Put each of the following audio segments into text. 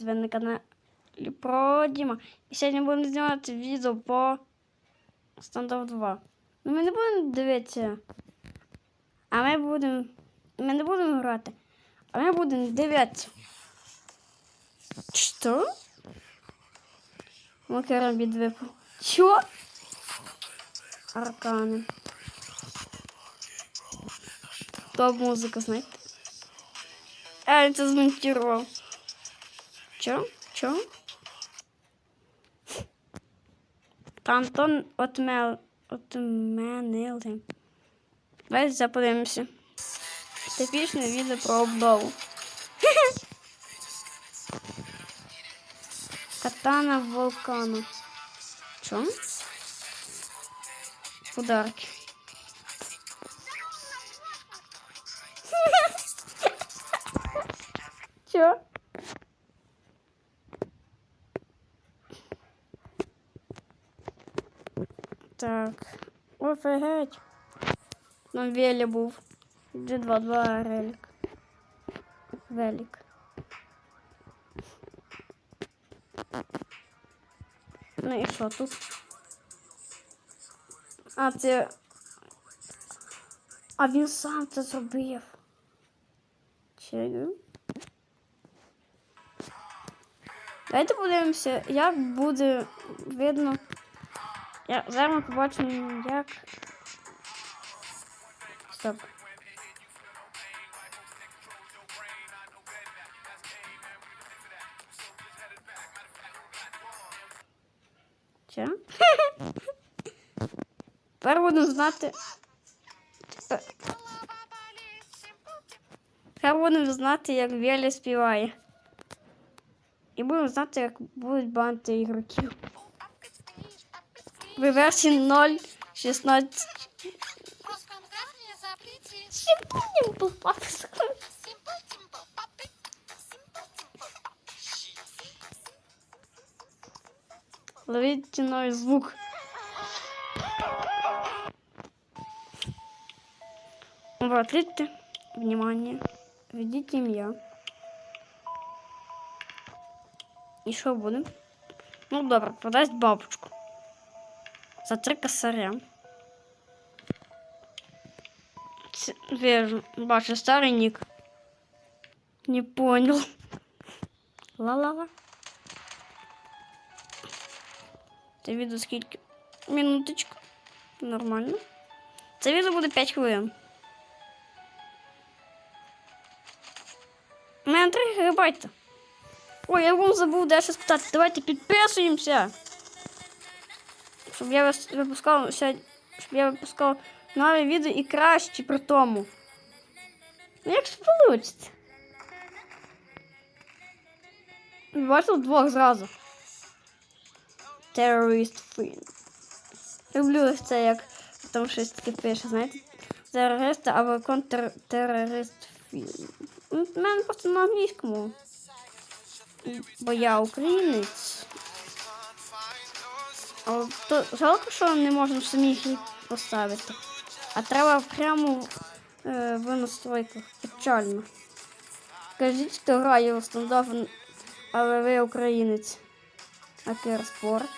Ви на каналі про Діма. І сьогодні будемо знімати відео по Standoff 2. Ну ми не будемо дивитися. А ми будемо. Ми не будемо грати. А ми будемо дивитися. Що? Макарабід випав. Чо? Аркани. Топ музика, знаєте? А, я це змонтував. Чо? Чо? Та Антон отмел... отменили. Давайте заподивимося. Типічне відео про обнову. Катана вулкану. Чо? Подарки. Чо? Так. Офігеть. Там велі був. G2, 2 релік. Велик. Ну і що тут? А, це... А він сам це зробив. Чекай. Давайте подивимося, як буде видно. Я, зараз ми побачимо, як. Стоп. Че? Тепер будемо знати. Тепер- будемо знати, як Веля співає. І будемо знати, як будуть банти ігроків. В версії 0.16. Роскомзрання запреті Сьогодні був папуск. симпатимпо папи симпатимпо Ловіть новий звук. Обратите внимание. Введите ім'я. І що буде? Ну добре, продасть бабочку. За три косаря. Ц- Вижу, бачу старий нік. Не понял. Ла-ла-ла. Це відео скільки? Минуточку. Нормально. Це відео буде 5 хвилин. У мене 3 гігабайта. Ой, я вам забув дещо спитати. Давайте підписуємося. Щоб я випускав щоб я випускав нові відео і краще при тому. Ну як ж вийде? Бачив двох зразу. Terrorist Film. Люблю це, як там щось таке пише, знаєте? Терорист або контртерорист фільм. Ну, в мене просто на англійському. Бо я українець. А то жалко, що не можна самі їх поставити. А треба прямо е, в настройках. Печально. Кажіть, хто грає у стендап, але ви українець. Акер спорт.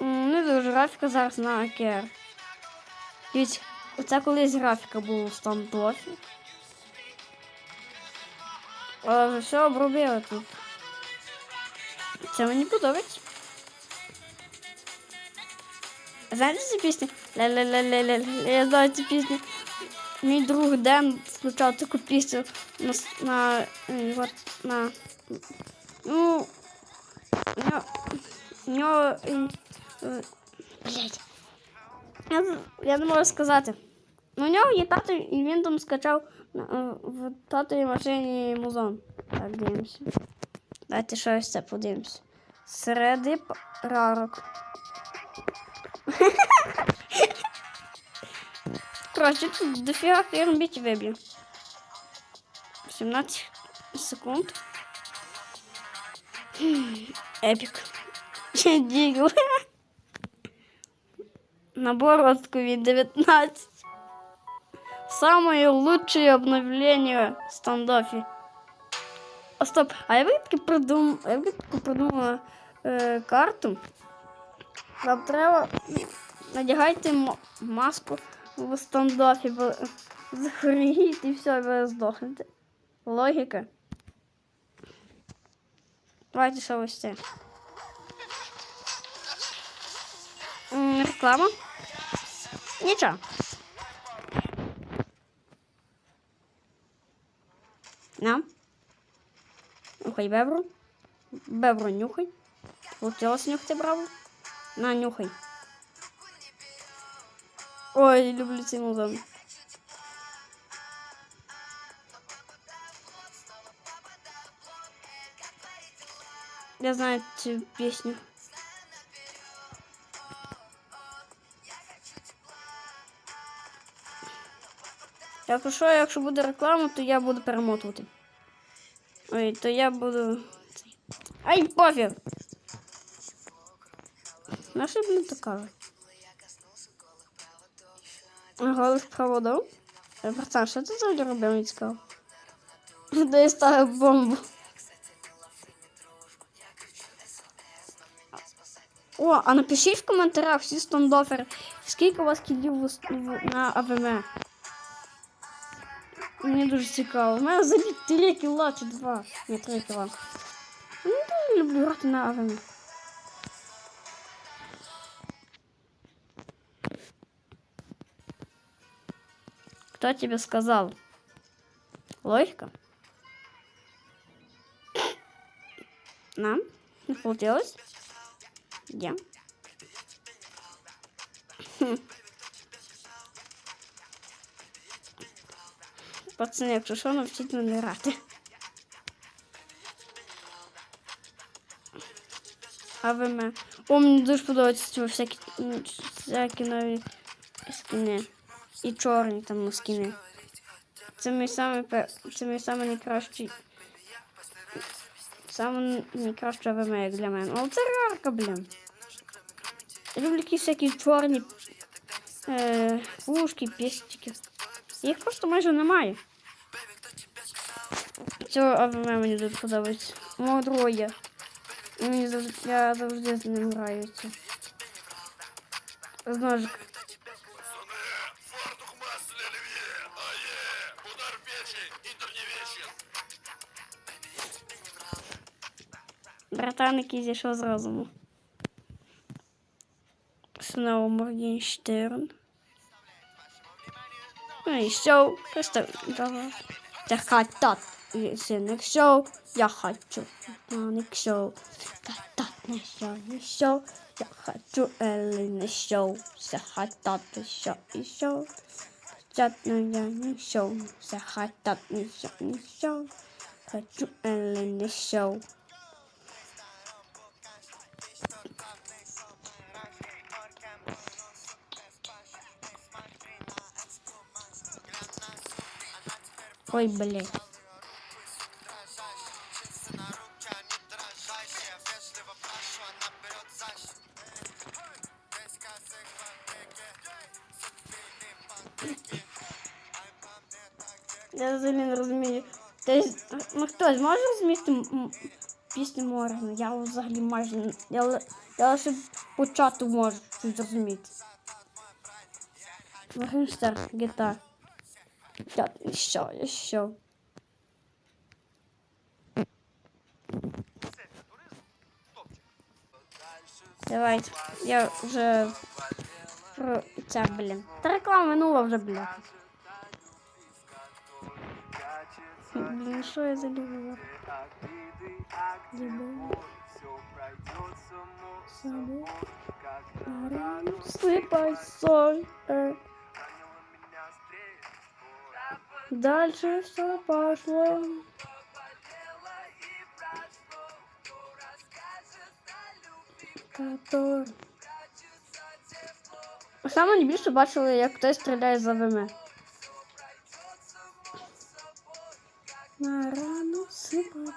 Не дуже графіка зараз на Акер. Дивіться, оце колись графіка була у стандофі. Але вже все обробили тут. Це мені подобається. Знаєте цю пісню? Ля-ля-ля-ля-ля. Я знаю цю пісню. Мій друг Ден включав таку пісню на, на, е, на ну, у нього, е, блядь. Я, я не можу сказати. Ну, у нього є тато, і він там скачав на, е, в татовій машині музон. Так, дивимося. Давайте щось це подивимося. Середи рарок. Коротше, тут дофіга хрен біть виб'є. 17 секунд. Эпик. Дигл. Набор от COVID-19. Самое лучшее обновление в стандофе. А стоп, а я би таки придум... я би таки придумала е, карту. Вам треба надягайте маску в стандофі, бо захворієте і все, ви здохнете. Логіка. Давайте ще ось це. Реклама. Нічого. На. Нюхай бебру. Бебру нюхай. Получилось нюхати браво. На, нюхай. Ой, люблю цей музон. Я знаю цю пісню. Якщо що, якщо буде реклама, то я буду перемотувати. Ой, то я буду. Ай, пофіг! На що, блін, то кажуть? Голих проводов? Е, Братан, що ти взагалі робив, мені? Де я ставив бомбу? О, а напишіть в коментарях всі стендофери, скільки у вас кілів на АВМ. Мені дуже цікаво. У мене взагалі 3 кіла чи 2. Не 3 кіла. Ну, дуже люблю грати на АВМ. Кто тебе сказал? Логика? Нам? Не получилось? Где? Хм. Пацани, якщо що, навчіть мене грати. АВМ. О, мені дуже подобаються ці всякі, м, всякі нові скини. І чорні там скини. Це мій самий це мій самий найкращий. Саме найкраще АВМ, як для мене. Але це рарка, блін. Люблю якісь всякі чорні е, пушки, пістики. Їх просто майже немає. Цього АВМ мені дуже подобається. Мого друга є. Я завжди з ним граюся. З ножик. Братан, який зійшов з розуму. Знову Моргенштерн. Ну і шоу. Просто давай. Це хатат. Синик шоу. Я хочу. Маник шоу. Хатат не шоу, не шоу. Я хочу хатат не шоу і шоу. Хатат не я не шоу. Це хатат не шоу, не шоу. Хочу Еліне шоу. Ой, блядь. Я взагалі не розумію. Тобто, ну хтось може розуміти пісню Моргана? Я взагалі майже я, я лише почати можу щось зрозуміти. Моргенштерн, гітар. Я що, я що? Давайте. Я вже про це, блін. Та реклама минула вже, блін. Блін, що я за любов? Любов. Собой. Сыпай соль. э. Дальше все пошло. Который... Саме найбільше бачили, як хтось стріляє за ВМ. на рану сыпают.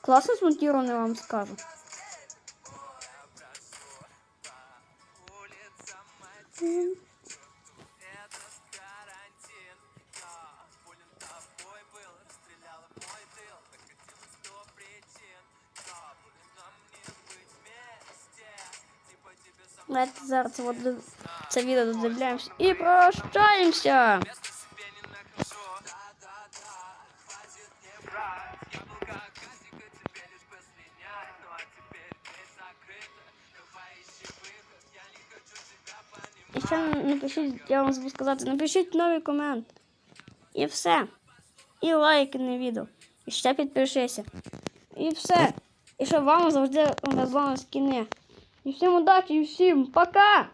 Классно смонтировано, я вам скажу. На это зараз вот це відео додивляємось і прощаємося! І ще напишіть, я вам забув сказати, напишіть новий комент. І все. І лайки на відео. І ще підпишися. І все. І щоб вам завжди з вами скіне. І всім удачі, і всім пока!